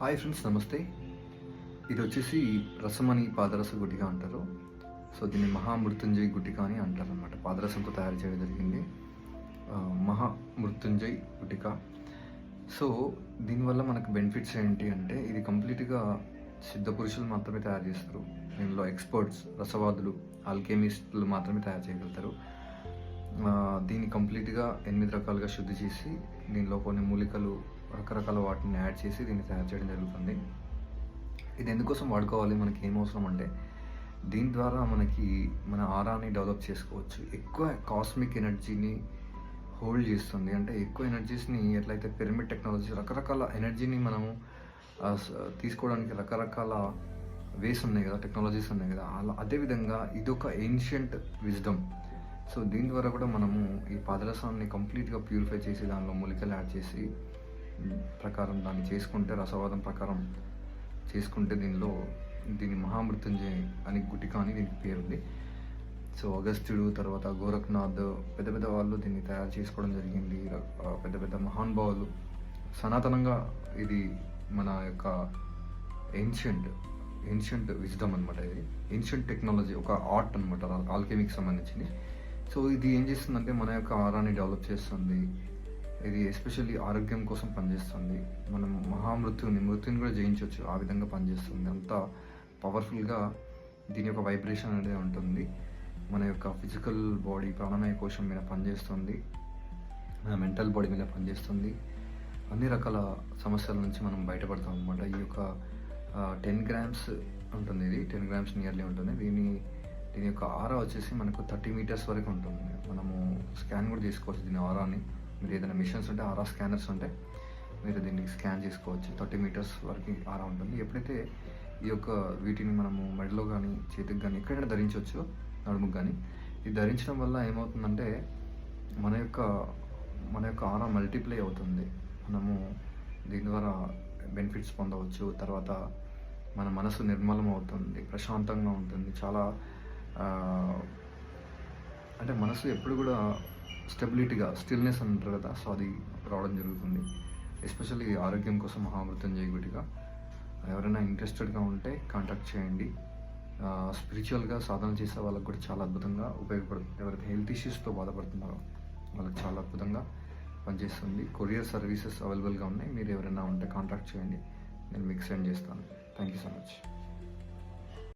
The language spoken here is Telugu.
హాయ్ ఫ్రెండ్స్ నమస్తే. ఇది వచ్చేసి రసమని పాదరస గుటిక అంటారు. సో దీన్ని మహామృత్యుంజయ్ గుటిక అని అంటారు అనమాట పాదరసంతో తయారు చేయడం జరిగింది. మహామృత్యుంజయ్ గుటిక. సో దీనివల్ల మనకు బెనిఫిట్స్ ఏంటి అంటే ఇది కంప్లీట్గా సిద్ధ పురుషులు మాత్రమే తయారు చేస్తారు. దీనిలో ఎక్స్పర్ట్స్ రసవాదులు ఆల్కెమిస్టులు మాత్రమే తయారు చేయగలుగుతారు. దీన్ని కంప్లీట్గా ఎనిమిది రకాలుగా శుద్ధి చేసి దీనిలో కొన్ని మూలికలు రకరకాల వాటిని యాడ్ చేసి దీన్ని తయారు చేయడం జరుగుతుంది. ఇది ఎందుకోసం వాడుకోవాలి? మనకి ఏం అవసరం అంటే దీని ద్వారా మనకి మన ఆరాన్ని డెవలప్ చేసుకోవచ్చు. ఎక్కువ కాస్మిక్ ఎనర్జీని హోల్డ్ చేస్తుంది. అంటే ఎక్కువ ఎనర్జీస్ని ఎట్లయితే పిరమిడ్ టెక్నాలజీ రకరకాల ఎనర్జీని మనము తీసుకోవడానికి రకరకాల వేస్ ఉన్నాయి కదా టెక్నాలజీస్ ఉన్నాయి కదా. అలా అదేవిధంగా ఇదొక ఏన్షియంట్ విజ్డమ్. సో దీని ద్వారా కూడా మనము ఈ పాదరసాన్ని కంప్లీట్గా ప్యూరిఫై చేసి దానిలో మూలికలు యాడ్ చేసి ప్రకారం దాన్ని చేసుకుంటే రసవాదం ప్రకారం చేసుకుంటే దీనిలో దీని మహామృత్యుంజయ్ అని గుటికా అని దీనికి పేరుంది. సో అగస్త్యుడు తర్వాత గోరఖ్నాథ్ పెద్ద పెద్ద వాళ్ళు దీన్ని తయారు చేసుకోవడం జరిగింది. పెద్ద పెద్ద మహానుభావులు సనాతనంగా ఇది మన యొక్క ఏన్షియంట్ ఏన్షియంట్ విజ్డమ్ అనమాట ఇది. ఏన్షియంట్ టెక్నాలజీ ఒక ఆర్ట్ అనమాట ఆల్కెమిక్ సంబంధించింది. సో ఇది ఏం చేస్తుందంటే మన యొక్క ఆహారాన్ని డెవలప్ చేస్తుంది. ఇది ఎస్పెషల్లీ ఆరోగ్యం కోసం పనిచేస్తుంది. మనం మహామృత్యుని మృత్యుని కూడా జయించవచ్చు. ఆ విధంగా పనిచేస్తుంది. అంత పవర్ఫుల్గా దీని యొక్క వైబ్రేషన్ అనేది ఉంటుంది. మన యొక్క ఫిజికల్ బాడీ ప్రాణమయ కోశం మీద పనిచేస్తుంది. మన మెంటల్ బాడీ మీద పనిచేస్తుంది. అన్ని రకాల సమస్యల నుంచి మనం బయటపడతాం అనమాట ఈ యొక్క టెన్ గ్రామ్స్ ఉంటుంది ఇది. టెన్ గ్రామ్స్ నియర్లీ ఉంటుంది. దీన్ని దీని యొక్క ఆరా వచ్చేసి మనకు థర్టీ మీటర్స్ వరకు ఉంటుంది. మనము స్కాన్ కూడా తీసుకోవచ్చు దీని ఆరాని మీరు ఏదైనా మిషన్స్ ఉంటే ఆరా స్కానర్స్ ఉంటే మీరు దీన్ని స్కాన్ చేసుకోవచ్చు. థర్టీ మీటర్స్ వరకు ఆరా ఉంటుంది. ఎప్పుడైతే ఈ యొక్క వీటిని మనము మెడలో కానీ చేతికి కానీ ఎక్కడైనా ధరించవచ్చు నడుముకు కానీ ఇది ధరించడం వల్ల ఏమవుతుందంటే మన యొక్క మన యొక్క ఆరా మల్టిప్లై అవుతుంది. మనము దీని ద్వారా బెనిఫిట్స్ పొందవచ్చు. తర్వాత మన మనసు నిర్మలం అవుతుంది ప్రశాంతంగా ఉంటుంది. చాలా అంటే మనసు ఎప్పుడు కూడా స్టెబిలిటీగా స్టిల్నెస్ అంటారు కదా సో అది రావడం జరుగుతుంది. ఎస్పెషల్లీ ఆరోగ్యం కోసం మహామృత్యుంజయ గుడిగా ఎవరైనా ఇంట్రెస్టెడ్గా ఉంటే కాంటాక్ట్ చేయండి. స్పిరిచువల్గా సాధన చేసే వాళ్ళకి కూడా చాలా అద్భుతంగా ఉపయోగపడుతుంది. ఎవరైతే హెల్త్ ఇష్యూస్తో బాధపడుతున్నారో వాళ్ళకి చాలా అద్భుతంగా పనిచేస్తుంది. కొరియర్ సర్వీసెస్ అవైలబుల్గా ఉన్నాయి. మీరు ఎవరైనా ఉంటే కాంటాక్ట్ చేయండి. నేను మీకు సెండ్ చేస్తాను. Thank you so much.